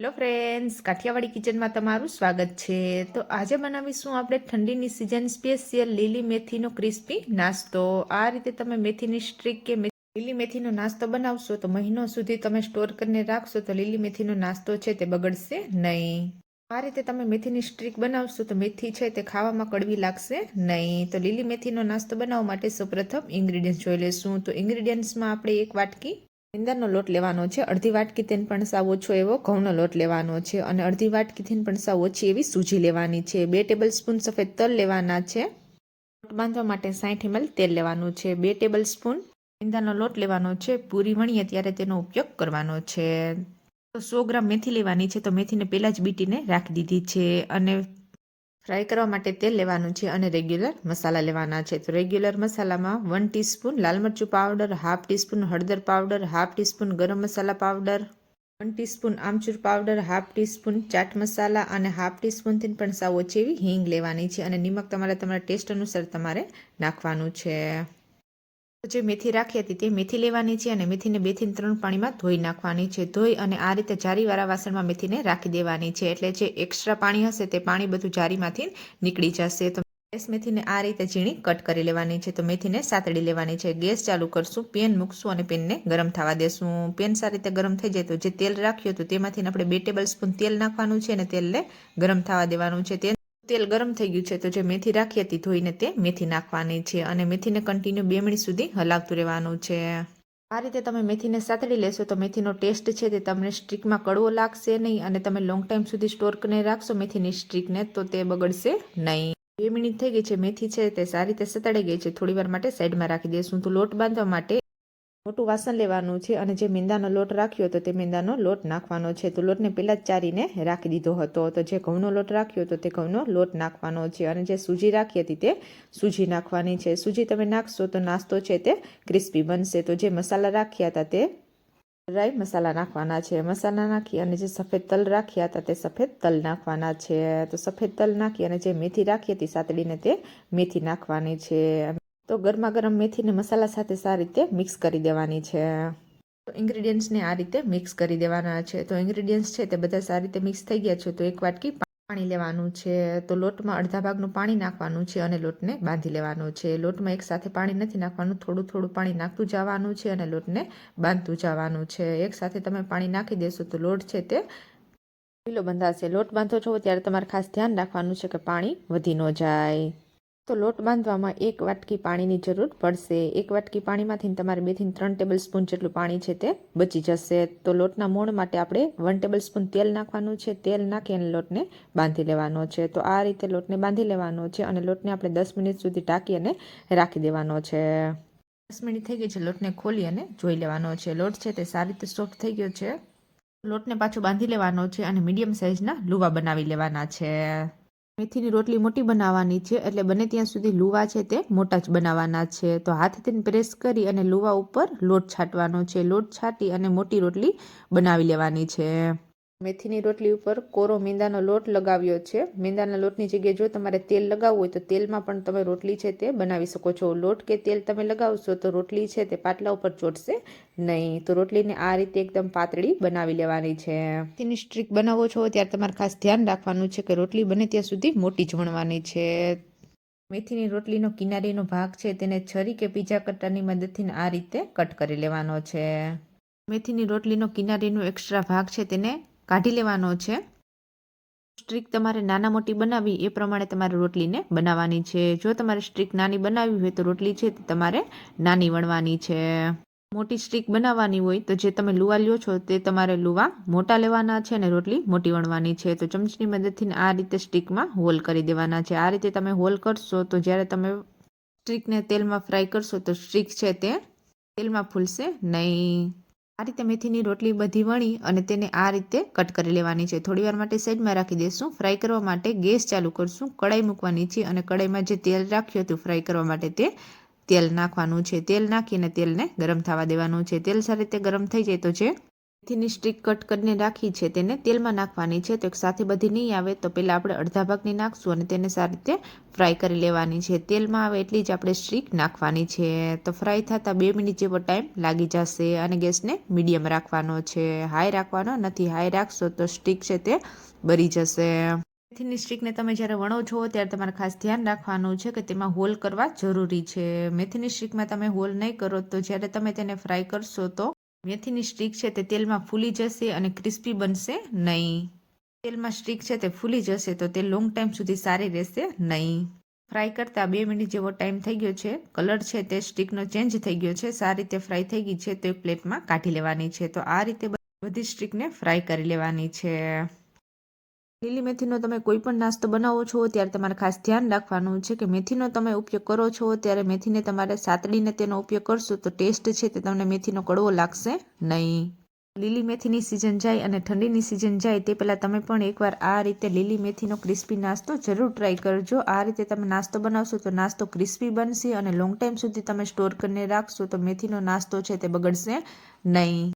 Hello friends, Kathiawadi કિચનમાં તમારું સ્વાગત છે. તો આજે બનાવીશું આપણે ઠંડીની સિઝન સ્પેશિયલ લીલી મેથીનો ક્રિસ્પી નાસ્તો. આ રીતે તમે મેથીની સ્ટ્રીક કે લીલી મેથીનો નાસ્તો બનાવશો તો મહિનો સુધી તમે સ્ટોર કરીને રાખશો તો લીલી મેથીનો નાસ્તો છે તે બગડશે નહીં. આ રીતે તમે મેથીની સ્ટ્રીક બનાવશો તો મેથી છે તે ખાવામાં કડવી લાગશે નહીં. તો લીલી મેથીનો નાસ્તો બનાવવા માટે સૌપ્રથમ ઇન્ગ્રીડિયન્ટ્સ જોઈ લેશું. તો ઇન્ગ્રીડિયન્ટ્સમાં આપણે એક વાટકી મેંદાનો લોટ લેવાનો છે. અડધી વાટકીથી પણ સાવ ઓછો એવો ઘઉંનો લોટ લેવાનો છે અને અડધી વાટકીથી પણ સાવ ઓછી એવી સૂજી લેવાની છે. બે ટેબલ સ્પૂન સફેદ તલ લેવાના છે. લોટ બાંધવા માટે સાઠ એમએલ તેલ લેવાનું છે. બે ટેબલ સ્પૂન ઇંદરનો લોટ લેવાનો છે. પૂરી વણીએ ત્યારે તેનો ઉપયોગ કરવાનો છે. તો સો ગ્રામ મેથી લેવાની છે. તો મેથીને પહેલાં જ બીટીને રાખી દીધી છે અને ફ્રાય કરવા માટે તેલ લેવાનું છે અને રેગ્યુલર મસાલા લેવાના છે. તો રેગ્યુલર મસાલામાં વન ટીસ્પૂન લાલ મરચું પાવડર હાફ ટીસ્પૂન હળદર powder half teaspoon garam masala powder one teaspoon amchur powder half teaspoon chaat masala અને હાફ ટીસ્પૂનથી પણ સાવ ઓછી એવી હિંગ લેવાની છે. અને નિમક તમારે તમારા ટેસ્ટ અનુસાર તમારે નાખવાનું છે. જે મેથી રાખી હતી તે મેથી લેવાની છે અને મેથીને બેથી ત્રણ પાણીમાં ધોઈ નાખવાની છે. ધોઈ અને આ રીતે જારીવાળા વાસણમાં મેથીને રાખી દેવાની છે. એટલે જે એક્સ્ટ્રા પાણી હશે તે પાણી બધું જારીમાંથી નીકળી જશે. તો ગેસ મેથીને આ રીતે ઝીણી કટ કરી લેવાની છે. તો મેથીને સાતડી લેવાની છે. ગેસ ચાલુ કરશું, પેન મૂકશું અને પેનને ગરમ થવા દેશું. પેન સારી રીતે ગરમ થઈ જાય તો જે તેલ રાખ્યું હતું તેમાંથી આપણે બે ટેબલ સ્પૂન તેલ નાખવાનું છે અને તેલને ગરમ થવા દેવાનું છે. તે તેલ ગરમ થઈ ગયું છે તો જે મેથી રાખી હતી ધોઈને તે મેથી નાખવાની છે અને મેથીને કન્ટિન્યુ બે મિનિટ સુધી હલાવતું રહેવાનું છે. આ રીતે તમે મેથીને સાતડી લેશો તો મેથીનો ટેસ્ટ છે તે તમને સ્ટ્રીકમાં કડવો લાગશે નહીં અને તમે લોંગ ટાઈમ સુધી સ્ટોર રાખશો મેથીની સ્ટ્રીકને તો તે બગડશે નહીં. બે મિનિટ થઈ ગઈ છે મેથી છે તે સારી રીતે સતાડી ગઈ છે થોડી વાર માટે સાઈડમાં રાખી દઈશું તો લોટ બાંધવા માટે મોટું વાસણ લેવાનું છે અને જે મેંદાનો લોટ રાખ્યો હતો તે મેંદાનો લોટ નાખવાનો છે. તો લોટને પહેલાં જ ચારીને રાખી દીધો હતો. તો જે ઘઉંનો લોટ રાખ્યો હતો તે ઘઉંનો લોટ નાખવાનો છે અને જે સૂજી રાખી હતી તે સૂજી નાખવાની છે. સૂજી તમે નાખશો તો નાસ્તો છે તે ક્રિસ્પી બનશે. તો જે મસાલા રાખ્યા હતા તે ડ્રાય મસાલા નાખવાના છે. મસાલા નાખી અને જે સફેદ તલ રાખ્યા હતા તે સફેદ તલ નાખવાના છે. તો સફેદ તલ નાખી અને જે મેથી રાખી હતી સાતડીને તે મેથી નાખવાની છે. તો ગરમા ગરમ મેથીને મસાલા સાથે સારી રીતે મિક્સ કરી દેવાની છે. તો ઇન્ગ્રીડિયન્ટ્સને આ રીતે મિક્સ કરી દેવાના છે. તો ઇન્ગ્રીડિયન્ટ્સ છે તે બધા સારી રીતે મિક્સ થઈ ગયા છે. તો એક વાટકી પાણી લેવાનું છે. તો લોટમાં અડધા ભાગનું પાણી નાખવાનું છે અને લોટને બાંધી લેવાનો છે. લોટમાં એક સાથે પાણી નથી નાખવાનું. થોડું થોડું પાણી નાખતું જવાનું છે અને લોટને બાંધતું જવાનું છે. એક સાથે તમે પાણી નાખી દેશો તો લોટ છે તે ઢીલો બંધાશે. લોટ બાંધો છો ત્યારે તમારે ખાસ ધ્યાન રાખવાનું છે કે પાણી વધી ન જાય. તો લોટ બાંધવામાં એક વાટકી પાણીની જરૂર પડશે. એક વાટકી પાણીમાંથી તમારે બેથી ત્રણ ટેબલ સ્પૂન જેટલું પાણી છે તે બચી જશે. તો લોટના મોણ માટે આપણે વન ટેબલ સ્પૂન તેલ નાખવાનું છે. તેલ નાખી અને લોટને બાંધી લેવાનો છે. તો આ રીતે લોટને બાંધી લેવાનો છે અને લોટને આપણે દસ મિનિટ સુધી ઢાંકી અને રાખી દેવાનો છે. દસ મિનિટ થઈ ગઈ છે લોટને ખોલી અને જોઈ લેવાનો છે. લોટ છે તે સારી રીતે સોફ્ટ થઈ ગયો છે. લોટને પાછો બાંધી લેવાનો છે અને મીડિયમ સાઇઝના લુવા બનાવી લેવાના છે. મેથીની રોટલી મોટી બનાવવાની છે, એટલે બને ત્યાં સુધી લુવા છે તે મોટા જ બનાવવાના છે. તો હાથથી પ્રેસ કરી અને લુવા ઉપર લોટ છાંટવાનો છે. લોટ છાંટી અને મોટી રોટલી બનાવી લેવાની છે. મેથીની રોટલી ઉપર કોરો મેંદાનો લોટ લગાવ્યો છે. મેંદાના લોટની જગ્યાએ જો તમારે તેલ લગાવવું હોય તો તેલમાં પણ તમે રોટલી છે તે બનાવી શકો છો. લોટ કે તેલ તમે લગાવશો તો રોટલી છે તે પાટલા ઉપર ચોટશે નહીં. તો રોટલીને આ રીતે એકદમ પાતળી બનાવી લેવાની છે. તેની સ્ટ્રીક બનાવો છો ત્યારે તમારે ખાસ ધ્યાન રાખવાનું છે કે રોટલી બને ત્યાં સુધી મોટી જ વણવાની છે. મેથીની રોટલીનો કિનારીનો ભાગ છે તેને છરી કે પીઝા કટરની મદદથી આ રીતે કટ કરી લેવાનો છે. મેથીની રોટલીનો કિનારીનો એક્સ્ટ્રા ભાગ છે તેને કાઢી લેવાનો છે. સ્ટ્રીક તમારે નાના મોટી બનાવવી એ પ્રમાણે તમારે રોટલીને બનાવવાની છે. જો તમારે સ્ટ્રીક નાની બનાવવી હોય તો રોટલી છે તે તમારે નાની વણવાની છે. મોટી સ્ટ્રીક બનાવવાની હોય તો જે તમે લુવા લ્યો છો તે તમારે લુવા મોટા લેવાના છે અને રોટલી મોટી વણવાની છે. તો ચમચની મદદથી આ રીતે સ્ટીકમાં હોલ કરી દેવાના છે. આ રીતે તમે હોલ કરશો તો જ્યારે તમે સ્ટ્રીકને તેલમાં ફ્રાય કરશો તો સ્ટ્રીક છે તે તેલમાં ફૂલશે નહીં. આ રીતે મેથીની રોટલી બધી વણી અને તેને આ રીતે કટ કરી લેવાની છે. થોડીવાર માટે સાઈડમાં રાખી દઈશું ફ્રાય કરવા માટે ગેસ ચાલુ કરશું. કડાઈ મૂકવાની છે અને કડાઈમાં જે તેલ રાખ્યું હતું ફ્રાય કરવા માટે તે તેલ નાખવાનું છે. તેલ નાખીને તેલને ગરમ થવા દેવાનું છે. તેલ સારી રીતે ગરમ થઈ જાય તો જે મેથીની સ્ટ્રીક કટ કરીને રાખી છે, તેને તેલમાં નાખવાની છે. તો એક સાથે બધી નહીં આવે તો પહેલાં આપણે અડધા ભાગની નાખશું અને તેને સારી રીતે ફ્રાય કરી લેવાની છે. તેલમાં આવે એટલી જ આપણે સ્ટ્રીક નાખવાની છે. તો ફ્રાય થતાં બે મિનિટ જેવો ટાઈમ લાગી જશે અને ગેસને મીડિયમ રાખવાનો છે. હાઈ રાખવાનો, નથી હાઈ રાખશો તો સ્ટીક છે તે બળી જશે. મેથીની સ્ટીકને તમે જ્યારે વણો છો ત્યારે તમારે ખાસ ધ્યાન રાખવાનું છે કે તેમાં હોલ કરવા જરૂરી છે. મેથીની સ્ટીકમાં તમે હોલ નહીં કરો તો જ્યારે તમે તેને ફ્રાય કરશો તો મેથીની સ્ટ્રીક છે તે તેલમાં ફૂલી જશે અને ક્રિસ્પી બનશે નહીં. તેલમાં સ્ટ્રીક છે તે ફૂલી જશે તો તે લોંગ ટાઈમ સુધી સારી રહેશે નહીં. ફ્રાય કરતાં બે મિનિટ જેવો ટાઈમ થઈ ગયો છે. કલર છે તે સ્ટીકનો ચેન્જ થઈ ગયો છે. સારી રીતે ફ્રાય થઈ ગઈ છે તો પ્લેટમાં કાઢી લેવાની છે. તો આ રીતે બધી સ્ટીકને ફ્રાય કરી લેવાની છે. લીલી મેથીનો તમે કોઈ પણ નાસ્તો બનાવો છો, ત્યારે તમારે ખાસ ધ્યાન રાખવાનું છે કે મેથીનો તમે ઉપયોગ કરો છો, ત્યારે મેથીને તમારે સાતડીને તેનો ઉપયોગ કરશો તો ટેસ્ટ છે તે તમને મેથીનો કડવો લાગશે નહીં. લીલી મેથીની સિઝન જાય અને ઠંડીની સિઝન જાય તે પહેલાં તમે પણ એકવાર આ રીતે લીલી મેથીનો ક્રિસ્પી નાસ્તો જરૂર ટ્રાય કરજો. આ રીતે તમે નાસ્તો બનાવશો તો નાસ્તો ક્રિસ્પી બનશે અને લોંગ ટાઈમ સુધી તમે સ્ટોર કરીને રાખશો તો મેથીનો નાસ્તો છે તે બગડશે નહીં.